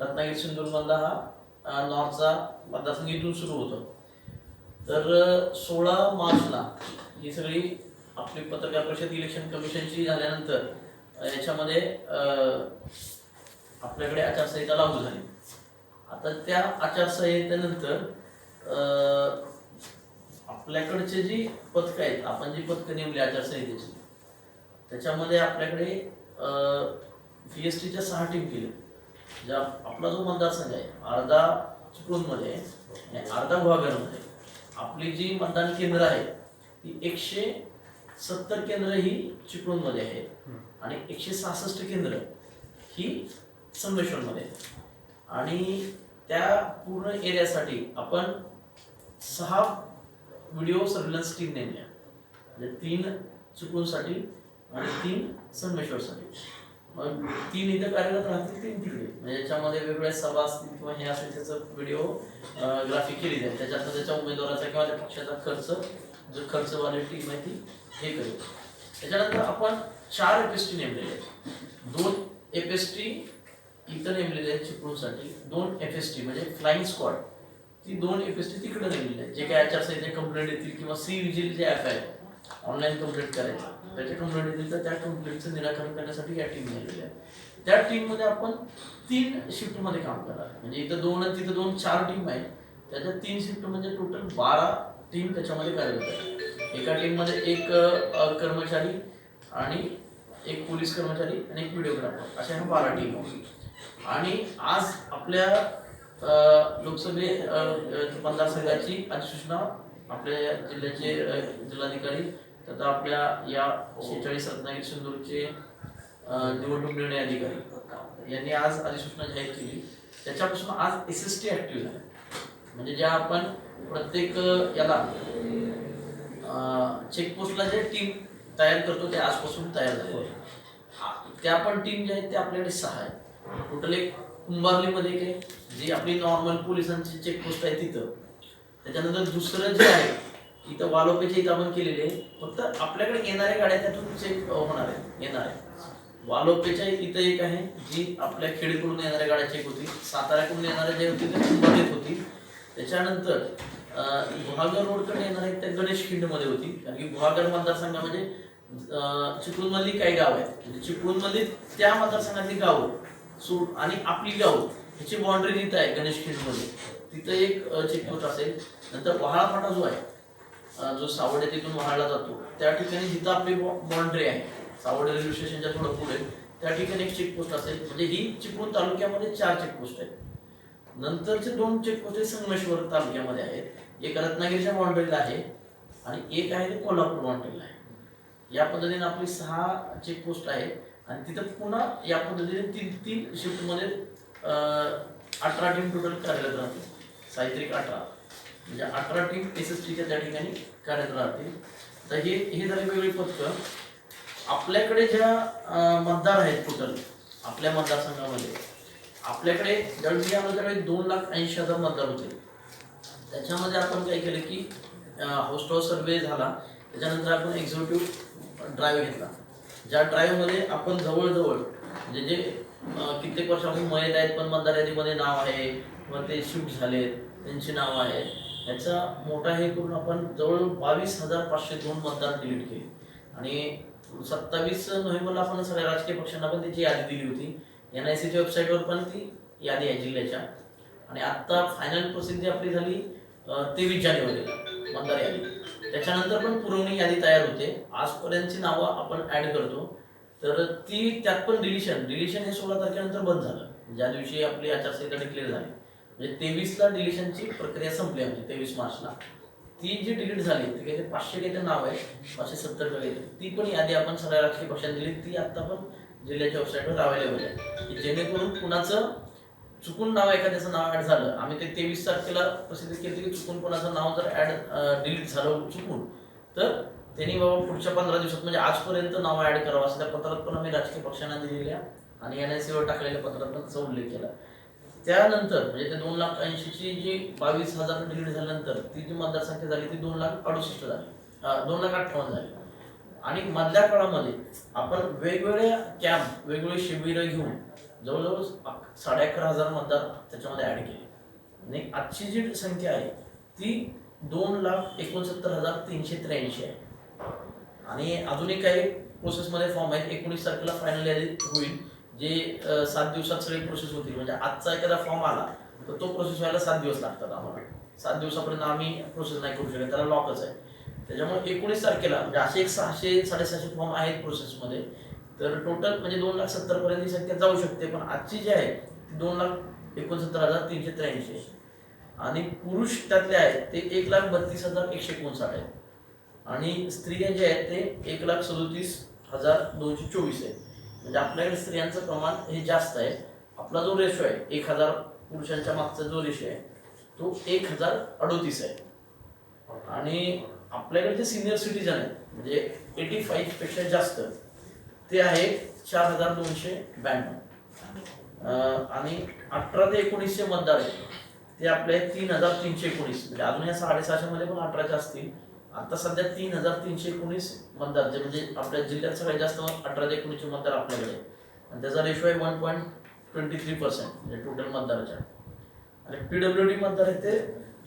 रत्नागिरी सिंधुदुर्गमधला हा नॉर्थचा मतदारसंघ इथून सुरू होतो. तर सोळा मार्चला ही सगळी आपली पत्रकार परिषद इलेक्शन कमिशनची झाल्यानंतर याच्यामध्ये आपल्याकडे आचारसंहिता लागू झाली. आता त्या आचारसंहितेनंतर आपल्याकडचे जी पथकं आहेत आपण जी पथकं नेमली आचारसंहितेची त्याच्यामध्ये आपल्याकडे व्ही एस टीच्या सहा टीम केल्या. ज्या आपला जो मतदारसंघ आहे अर्धा चिपळूणमध्ये आणि अर्धा गुहागरमध्ये आपली जी मतदान केंद्र आहे ती एकशे सत्तर केंद्र ही चिपळूणमध्ये आहेत. आणि एकशे सहासष्ट केंद्र ही संगमेश्वरमध्ये आणि त्या पूर्ण एरियासाठी आपण सहा व्हिडिओ सर्व्हिलन्स टीम नेमल्या. म्हणजे तीन चिपळूणसाठी आणि तीन संगमेश्वरसाठी. मग तीन इथं कार्यरत राहतील तीन तिकडे. म्हणजे याच्यामध्ये वेगवेगळ्या सभा असतील किंवा हे असेल त्याचं व्हिडिओ ग्राफी केली जाईल. त्याच्यात त्याच्या उमेदवाराचा किंवा त्या पक्षाचा खर्च जो खर्चवाली टीम आहे ती हे करेल. त्याच्यानंतर आपण चार एपएसटी नेमलेले आहेत. दोन एफ एस टी इथं नेमलेले आहेत चिपळूणसाठी. दोन एफ एस टी म्हणजे फ्लाइंग स्क्वॉड ती दोन एफएसटी तिकडे नेमलेली आहेत. जे काय आचारसंहिता कंप्लेंट येतील किंवा सी विजिल जे ॲप आहे ऑनलाईन कंप्लेंट करायचं. त्याच्या कंप्लेंट तर त्या कंप्लेंटचं निराकरण करण्यासाठी या टीम नेमलेल्या आहेत. त्या टीममध्ये आपण तीन शिफ्टमध्ये काम करणार. म्हणजे इथं दोन आणि तिथं दोन चार टीम आहेत. त्याच्या तीन शिफ्ट म्हणजे टोटल बारा टीम त्याच्यामध्ये कार्यरत आहे एका टीममध्ये एक कर्मचारी आणि एक पोलीस कर्मचारी आणि एक व्हिडिओग्राफर अशा ह्या बारा टीम आहेत. आणि आज आपल्या लोकसभे पंधरा अ, मतदारसंघाची अधिसूचना आपल्या जिल्ह्याचे जिल्हाधिकारी तर आपल्या या शेहेचाळीस रत्नागिरी सिंधूरचे निवडणूक निर्णय अधिकारी यांनी आज अधिसूचना जाहीर केली. त्याच्यापासून आज एस एस टी ऍक्टिव्ह झाला. म्हणजे ज्या आपण प्रत्येक याला चेकपोस्टला जे टीम तयार करतो ते आजपासून तयार झाले. त्या पण टीम जे आहेत ते आपल्याकडे सहा आहेत. टोटल एक कुंभारलीमध्ये एक आहे जी आपली नॉर्मल पोलिसांची चेकपोस्ट आहे तिथं. त्याच्यानंतर दुसरं जे आहे इथं वालोपेच्या इथं आपण केलेले आहे फक्त आपल्याकडे येणाऱ्या गाड्या त्यातून चेक होणार आहे. येणार आहे वालोपेच्या इथं एक आहे जी आपल्या खेडकडून येणाऱ्या गाड्या चेक होती साताऱ्याकडून येणाऱ्या जे होती ते कुंभारलीत होती. त्याच्यानंतर गुहागर रोडकडे येणार आहेत त्या गणेश खिंडमध्ये होती. कारण की गुहागर मतदारसंघामध्ये म्हणजे चिपळूणमधली काही गाव आहेत म्हणजे चिपळूणमधली त्या मतदारसंघातली गावं. सूट आणि आपली गावं. ह्याची बाउंड्री तिथं आहे गणेश खिंडमध्ये. तिथं एक चेकपोस्ट असेल. नंतर वहाळा फाटा जो आहे जो सावडे तिथून वहाळला जातो त्या ठिकाणी जिथं आपली बाउंड्री आहे सावडे रेल्वे स्टेशनच्या थोडं पुढे त्या ठिकाणी एक चेकपोस्ट असेल. म्हणजे ही चिपळूण तालुक्यामध्ये चार चेकपोस्ट आहेत. नंतरचे दोन चेकपोस्ट हे संगमेश्वर तालुक्यामध्ये आहेत. एक रत्नागिरीच्या बाउंड्रीला आहे आणि एक आहे ते कोल्हापूर बाउंड्रीला आहे. या पद्धतीने आपली सहा चेकपोस्ट आहेत आणि तिथं पुन्हा या पद्धतीने तीन तीन शिफ्टमध्ये अठरा टीम टोटल कार्यरत राहते साहित्रिक अठरा. म्हणजे अठरा टीम एस एस टीच्या त्या ठिकाणी कार्यरत राहतील. तर हे हे झाले वेगळी पथकं आपल्याकडे ज्या मतदार आहेत टोटल आपल्या मतदारसंघामध्ये आपल्याकडे ज्यावेळी मी दोन लाख ऐंशी हजार मतदार होते. त्याच्यामध्ये आपण काय केलं की हाऊस टॉस सर्वे झाला. त्याच्यानंतर आपण एक्झिक्युटिव्ह ड्राईव्ह घेतला. ज्या ड्राईव्हमध्ये आपण जवळजवळ म्हणजे जे कित्येक कित्येक वर्षापासून मयत आहेत पण मतदार यादीमध्ये नाव आहे मग ते शिफ्ट झालेत त्यांची नावं आहेत. याचा मोठा हे करून आपण जवळ बावीस हजार पाचशे दोन मतदार डिलीट केले. आणि सत्तावीस नोव्हेंबरला आपण सगळ्या राजकीय पक्षांना पण त्याची यादी दिली होती. एन आय सीच्या वेबसाईटवर पण ती यादी आहे जिल्ह्याच्या. आणि आत्ता फायनल प्रसिद्धी आपली झाली तेवीस जानेवारीला मतदार यादी. त्याच्यानंतर पण पुरवणी यादी तयार होते. आजपर्यंतची नावं आपण ॲड करतो. तर ती त्यात पण डिलिशन डिलिशन हे सोळा तारखेनंतर बंद झालं. ज्या दिवशी आपली आचारसंहिता डिक्लेअर झाली. म्हणजे तेवीसला डिलिशनची प्रक्रिया संपली आमची तेवीस मार्चला. ती जी डिलीट झाली ती काही पाचशे काही नाव आहे पाचशे सत्तर काही ती पण यादी आपण सगळ्या राजकीय पक्षांनी दिली ती आता पण जिल्ह्याच्या वेबसाईटवर अवेलेबल आहे. की जेणेकरून कुणाचं चुकून नाव एखाद्याचं नाव ऍड झालं आम्ही ते तेवीस तारखेला प्रसिद्ध केली की चुकून कोणाचं नाव जर ऍड डिलीट झालं चुकून तर त्यांनी बाबा पुढच्या पंधरा दिवसात म्हणजे आजपर्यंत नाव ऍड करावं असं त्या पत्रात पण आम्ही राजकीय पक्षांना दिलेल्या आणि एन आय सीवर टाकलेल्या पत्रात पण उल्लेख केला. त्यानंतर म्हणजे ते दोन लाख ऐंशीची जी बावीस हजार डिलीट झाल्यानंतर ती जी मतदारसंख्या झाली ती दोन लाख अडुसष्ट झाली. दोन लाख अठ्ठावन्न झाली. आणि मधल्या काळामध्ये आपण वेगवेगळ्या कॅम्प वेगवेगळे शिबिरं घेऊन जवळजवळ साडे अकरा हजार मतदार त्याच्यामध्ये ऍड केले. आणि आजची जी संख्या आहे ती दोन लाख एकोणसत्तर हजार तीनशे त्र्याऐंशी आहे. आणि अजूनही काही प्रोसेसमध्ये फॉर्म आहेत एकोणीस तारखेला फायनल यादी होईल. जे सात दिवसात सगळी प्रोसेस होती. म्हणजे आजचा एखादा फॉर्म आला तर तो प्रोसेस व्हायला सात दिवस लागतात आम्हाला. सात दिवसापर्यंत आम्ही प्रोसेस नाही करू शकत. त्याला लॉकच आहे. त्याच्यामुळे एकोणीस तारखेला म्हणजे असे एक सहाशे साडेसहाशे फॉर्म आहेत प्रोसेसमध्ये तर टोटल म्हणजे दोन लाख सत्तर पर्यंत ही संख्या जाऊ शकते. पण आजची जी आहे ती दोन लाख एकोणसत्तर हजार तीनशे त्र्याऐंशी आहे. आणि पुरुष त्यातले आहेत ते एक लाख बत्तीस हजार एकशे एकोणसाठ आहेत. आणि स्त्रिया जे आहेत ते एक लाख सदोतीस हजार दोनशे चोवीस आहेत. म्हणजे आपल्याकडे स्त्रियांचं प्रमाण हे जास्त आहे. आपला जो रेशो आहे एक हजार पुरुषांच्या मागचा जो रेशो आहे तो एक हजार अडोतीस आहे. आणि आपल्याकडे जे सिनियर सिटीजन आहेत. म्हणजे एटी फाईव्हपेक्षा जास्त. ते आहे चार हजार दोनशे ब्याण्णव. आणि अठरा ते एकोणीसशे मतदार आहेत. ते आपले तीन हजार तीनशे एकोणीस. म्हणजे अजून या साडेसहाशे मध्ये पण अठराचे असतील. आता सध्या तीन हजार तीनशे एकोणीस मतदार जे म्हणजे आपल्या जिल्ह्यात सगळ्यात जास्त अठरा ते एकोणीसचे मतदार आपल्याकडे आणि त्याचा रेशो आहे one point twenty three percent म्हणजे टोटल मतदाराच्या. आणि पी डब्ल्यू डी मतदार आहे ते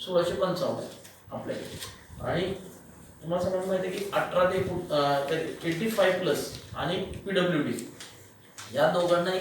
सोळाशे पंचावन्न आहे आपल्याकडे आणि तुम्हाला सगळ्यांना माहिती आहे की अठरा ते एटी फाईव्ह प्लस आणि पी डब्ल्यू डी या दोघांनाही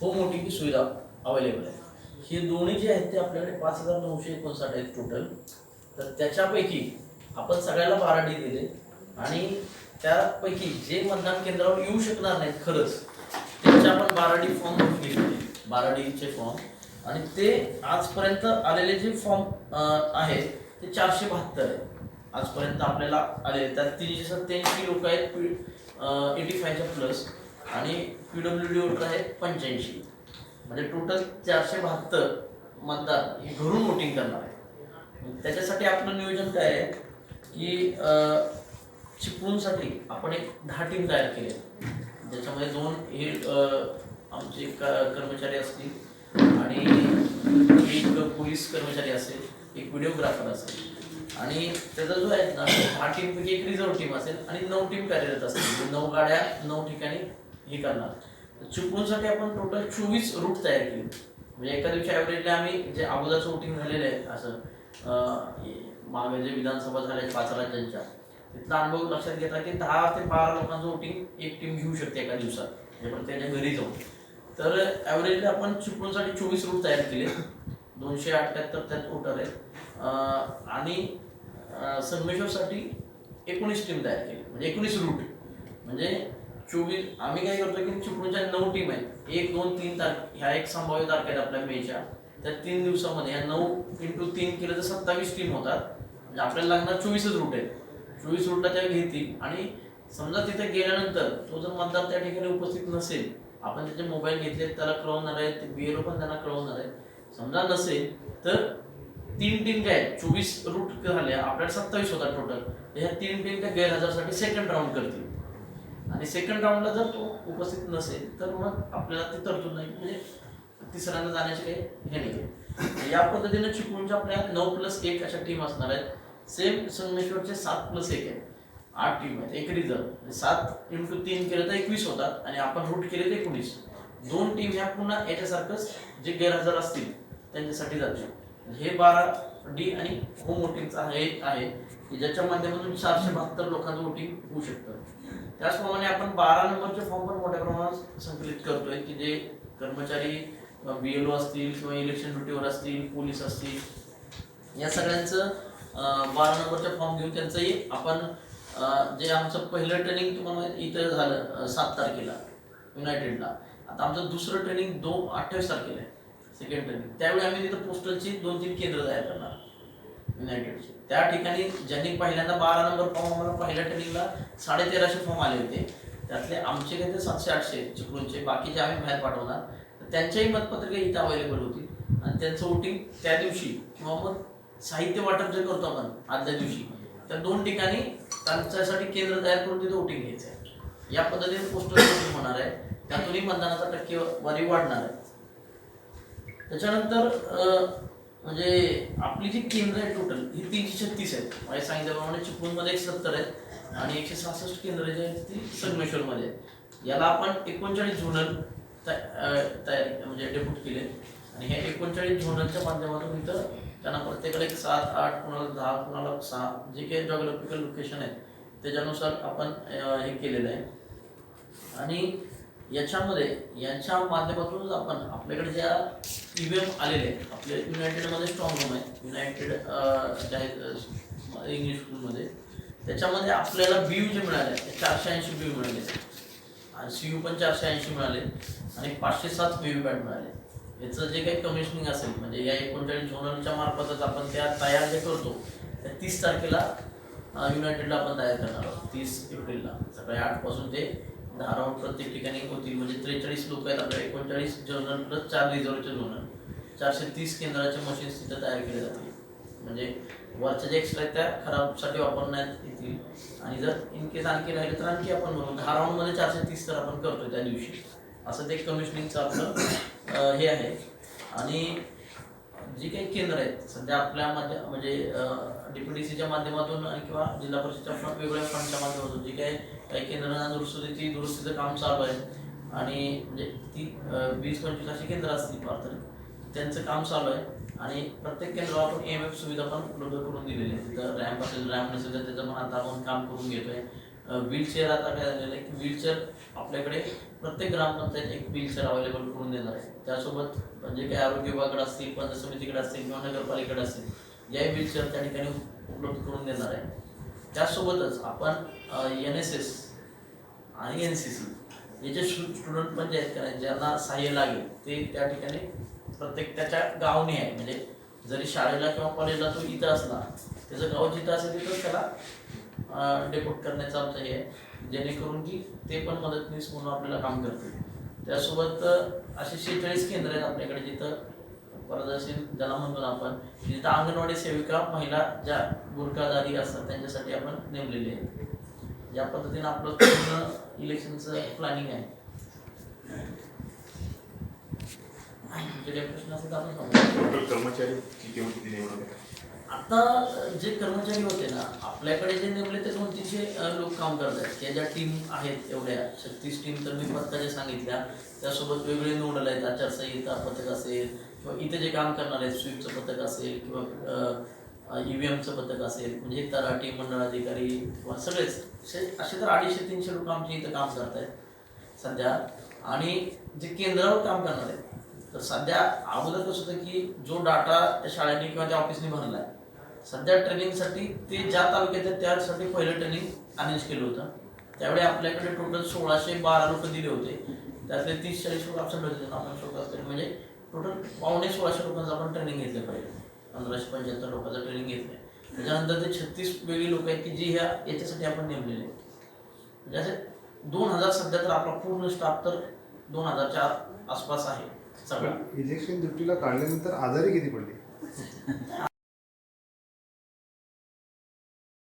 होम वोटिंगची सुविधा अवेलेबल आहे. हे दोन्ही जे आहेत ते आपल्याकडे पाच हजार नऊशे एकोणसाठ आहेत टोटल तर त्याच्यापैकी आपण सगळ्याला बारा डी दिले आणि त्यापैकी जे मतदान केंद्रावर येऊ शकणार नाहीत खरंच त्यांचे आपण बारा डी फॉर्म भरून घेतले बारा डीचे फॉर्म आणि ते आजपर्यंत आलेले जे फॉर्म आहेत ते चारशे बहात्तर आहे आजपर्यंत आपल्याला आलेले त्यात तीनशे सत्याऐंशी लोक आहेत पी एटी फायच्या प्लस आणि पी डब्ल्यू डी वोटर आहेत पंच्याऐंशी. म्हणजे टोटल चारशे बहात्तर मतदार हे घरून वोटिंग करणार आहे त्याच्यासाठी आपलं नियोजन काय आहे? की चिपळूणसाठी आपण एक दहा टीम तयार केली आहे. ज्याच्यामध्ये दोन हे आमचे क- कर्मचारी असतील आणि एक पोलीस कर्मचारी असेल एक व्हिडिओग्राफर असेल. आणि त्याचा जो आहे ना दहा टीमपैकी एक रिझर्व्ह टीम असेल आणि नऊ टीम कार्यरत असतील. म्हणजे नऊ गाड्या नऊ ठिकाणी हे करणार. चिपळूणसाठी आपण टोटल चोवीस रूट तयार केले. म्हणजे एका दिवशी ॲव्हरेजला आम्ही जे अगोदरचं वोटिंग झालेलं आहे असं मागे जे विधानसभा झाल्या पाच राज्यांच्या. तिथला अनुभव लक्षात घेतला की दहा ते बारा लोकांचं वोटिंग एक टीम घेऊ शकते एका दिवसात. म्हणजे पण त्याच्या घरी जाऊन. तर ॲव्हरेजली आपण चिपळूणसाठी चोवीस रूट तयार केले. दोनशे अठ्ठ्याहत्तर त्यात वोटर आहेत. आणि संगमेश्वरसाठी एकोणीस टीम तयार केली. म्हणजे एकोणीस रूट म्हणजे चोवीस आम्ही काय करतो की चिपळूणच्या नऊ टीम आहेत. एक दोन तीन तारखे ह्या एक संभाव्य तारखे आहेत आपल्या मेच्या त्या तीन दिवसामध्ये ह्या नऊ इंटू तीन केलं तर सत्तावीस टीम होतात. म्हणजे आपल्याला लागणार चोवीसच रूट आहे चोवीस रूटला त्या घेतील. आणि समजा तिथे गेल्यानंतर तो जर मतदार त्या ठिकाणी उपस्थित नसेल आपण त्याचे मोबाईल घेतले त्याला कळवणार ते बीएलओ पण त्यांना कळवणार आहे समजा नसेल तर तीन टीम काय चोवीस रूट झाले आपल्याला सत्तावीस होता टोटल ह्या तीन टीम त्या गैरहजरसाठी सेकंड राऊंड करतील. आणि सेकंड राऊंडला जर तो उपस्थित नसेल तर मग आपल्याला ते तरतूद नाही. म्हणजे तिसऱ्यांदा जाण्याची काही हे नाही. या पद्धतीने चिपळूणच्या आपल्या नऊ प्लस एक अशा टीम असणार आहेत. सेम संगमेश्वरचे सात प्लस एक आहे आठ टीम आहेत. एक रिझर्व म्हणजे सात इंटू तीन केलं तर एकवीस होतात आणि आपण रूट केले तर एकोणीस. दोन टीम ह्या पुन्हा याच्यासारखंच जे गैरहजर असतील त्यांच्यासाठी जातील. हे बारा डी आणि होम वोटिंगचा हे आहे की ज्याच्या माध्यमातून चारशे बहात्तर लोकांचं वोटिंग होऊ शकतं. त्याचप्रमाणे आपण बारा नंबरचे फॉर्म पण मोठ्या प्रमाणात संकलित करतोय की जे कर्मचारी बी एल ओ असतील किंवा इलेक्शन ड्युटीवर असतील पोलीस असतील या सगळ्यांचं बारा नंबरचा फॉर्म घेऊन त्यांचंही आपण जे आमचं पहिलं ट्रेनिंग तुम्हाला इथं झालं सात तारखेला युनायटेडला आता आमचं दुसरं ट्रेनिंग दो अठ्ठावीस तारखेला आहे सेकंड ट्रेनिंग त्यावेळी आम्ही तिथं पोस्टलची दोन तीन केंद्र तयार करणार युनायटेडची त्या ठिकाणी ज्यांनी पहिल्यांदा बारा नंबर फॉर्म आम्हाला पहिल्या ट्रेनिंगला साडे तेराशे फॉर्म आले होते त्यातले आमचे काही ते सातशे आठशे चिपळूणचे बाकीचे आम्ही बाहेर पाठवणार. तर त्यांच्याही मतपत्रिका इथं अवेलेबल होती. आणि त्यांचं वोटिंग त्या दिवशी किंवा मग साहित्य वाटप जे करतो आपण आदल्या दिवशी त्या दोन ठिकाणी त्यांच्यासाठी केंद्र तयार करून तिथे वोटिंग घ्यायचं आहे. या पद्धतीने पोस्टल वोटिंग होणार आहे. त्यातूनही मतदानाचा टक्केवारी वाढणार आहे. त्याच्यानंतर अं, म्हणजे आपली जी केंद्र आहे टोटल ही तीनशे छत्तीस आहेत. माझ्या सांगितल्याप्रमाणे चिपळूणमध्ये एक सत्तर आहेत आणि एकशे सहासष्ट केंद्र जे आहेत ती संगमेश्वरमध्ये आहेत. याला आपण एकोणचाळीस झोनल तयारी म्हणजे डेप्यूट केले. आणि ह्या एकोणचाळीस झोनलच्या माध्यमातून इथं त्यांना प्रत्येकाला एक सात आठ कुणाला दहा कुणाला सहा जे काही जॉग्राफिकल लोकेशन आहेत त्याच्यानुसार आपण हे केलेलं आहे. आणि याच्यामध्ये यांच्या माध्यमातूनच आपण आपल्याकडे ज्या ईव्हीएम आलेले आहेत आपले युनायटेडमध्ये स्ट्रॉंग रूम आहे. युनायटेड जे आहेत इंग्लिश स्कूलमध्ये त्याच्यामध्ये आपल्याला बी जे मिळाले ते चारशे ऐंशी बी मिळाले. आणि सी यू पण चारशे ऐंशी मिळाले. आणि पाचशे सात व्ही पॅड मिळाले. याचं जे काही कमिशनिंग असेल म्हणजे या एकोणचाळीस झोनलच्या मार्फतच आपण त्या तयार जे करतो त्या तीस तारखेला युनायटेडला आपण तयार करणार आहोत तीस एप्रिलला. सकाळी आठपासून ते दहा राऊंड प्रत्येक ठिकाणी होतील. म्हणजे त्रेचाळीस लोक आहेत आपल्या एकोणचाळीस झोनल प्लस चार रिझर्वचे झोनल चारशे तीस केंद्राचे मशीन्स तिथे तयार केले जातील. म्हणजे वरच्या जे एक्स्ट्रा आहेत त्या खराबसाठी वापरण्यात येतील. आणि जर इन केस आणखी राहिले तर आणखी आपण बनवू दहा राऊंडमध्ये चारशे तीस तर आपण करतो त्या दिवशी. असं ते कमिशनिंगचं आपलं हे आहे. आणि जी काही केंद्र आहेत सध्या आपल्या आपल्यामध्ये म्हणजे डीपीडीसीच्या माध्यमातून किंवा जिल्हा परिषदच्या फंड वेगवेगळ्या फंडच्या माध्यमातून जी काही काही केंद्रांना दुरुस्तीची दुरुस्तीचं काम चालू आहे. आणि म्हणजे ती वीस पंचवीस अशी केंद्र असतील फार त्यांचं काम चालू आहे. आणि प्रत्येक केंद्रावर आपण एम एफ सुविधा पण उपलब्ध करून दिलेली आहे. तिथं रॅम्प असेल रॅम्प नसेल तर त्याचं पण आता आपण काम करून घेतोय. व्हीलचेअर आता काय झालेलं आहे की व्हीलचेअर आपल्याकडे प्रत्येक ग्रामपंचायत एक व्हीलचेअर अवेलेबल करून देणार आहे. त्यासोबत म्हणजे जे काही आरोग्य विभागाकडे असतील पंचायत समितीकडे असतील किंवा नगरपालिकेकडे असतील याही व्हीलचेअर त्या ठिकाणी उपलब्ध करून देणार आहे. त्यासोबतच आपण एन एस एस आणि एन सी सी याचे स्टुडंट पण जे म्हणजे आहेत का नाही, ज्यांना सहाय्य लागेल ते त्या ठिकाणी प्रत्येक त्याच्या गावने आहे. म्हणजे जरी शाळेला किंवा कॉलेजला तो इथं असला त्याचं गाव जिथं असेल तिथंच त्याला डेपोट करण्याचं आमचं हे आहे. जेणेकरून की ते पण मदतनीस म्हणून आपल्याला काम करतील. त्यासोबत असे शेहेचाळीस केंद्र आहेत आपल्याकडे जिथं प्रदर्शन ज्याला म्हणतो आपण जिथं अंगणवाडी सेविका महिला ज्या गुरखादारी असतात त्यांच्यासाठी आपण नेमलेले आहेत. या पद्धतीनं आपलं पूर्ण इलेक्शनचं प्लॅनिंग आहे. कर्मचारी आता जे कर्मचारी होते ना आपल्याकडे जे नेमले ते दोन तीनशे लोक काम करत आहेत या ज्या टीम आहेत एवढ्या छत्तीस टीम तर मी पत्ता ज्या सांगितल्या त्यासोबत वेगवेगळे नोडल आहेत आचारसंहिता पथक असेल किंवा इथे जे काम करणार आहेत स्वीपचं पथक असेल किंवा ई व्ही एमचं पथक असेल म्हणजे तलाठी मंडळ अधिकारी किंवा सगळेच असे तर अडीचशे तीनशे लोक आमचे इथं काम करत आहेत सध्या. आणि जे केंद्रावर काम करणार आहेत तर सध्या अगोदर कसं होतं की जो डाटा त्या शाळेने किंवा त्या ऑफिसने भरला आहे सध्या ट्रेनिंगसाठी ते ज्या तालुक्यात आहेत त्यासाठी पहिलं ट्रेनिंग अरेंज केलं होतं. त्यावेळी आपल्याकडे टोटल सोळाशे बारा लोक दिले होते. त्यातले तीस चाळीस लोक आपल्या होते. आपण शोकास म्हणजे टोटल पावणे सोळाशे लोकांचं आपण ट्रेनिंग घेतलं पाहिजे. पंधराशे पंच्याहत्तर लोकांचं ट्रेनिंग घेतलंय. त्याच्यानंतर ते छत्तीस वेगळी लोक आहेत की जी ह्या याच्यासाठी आपण नेमलेले आहेत. म्हणजे असे दोन हजार सध्या तर आपला पूर्ण स्टाफ तर दोन हजारच्या आसपास आहे सगळा. इजेक्शन ड्युटीला काढल्यानंतर आजारी किती पडली?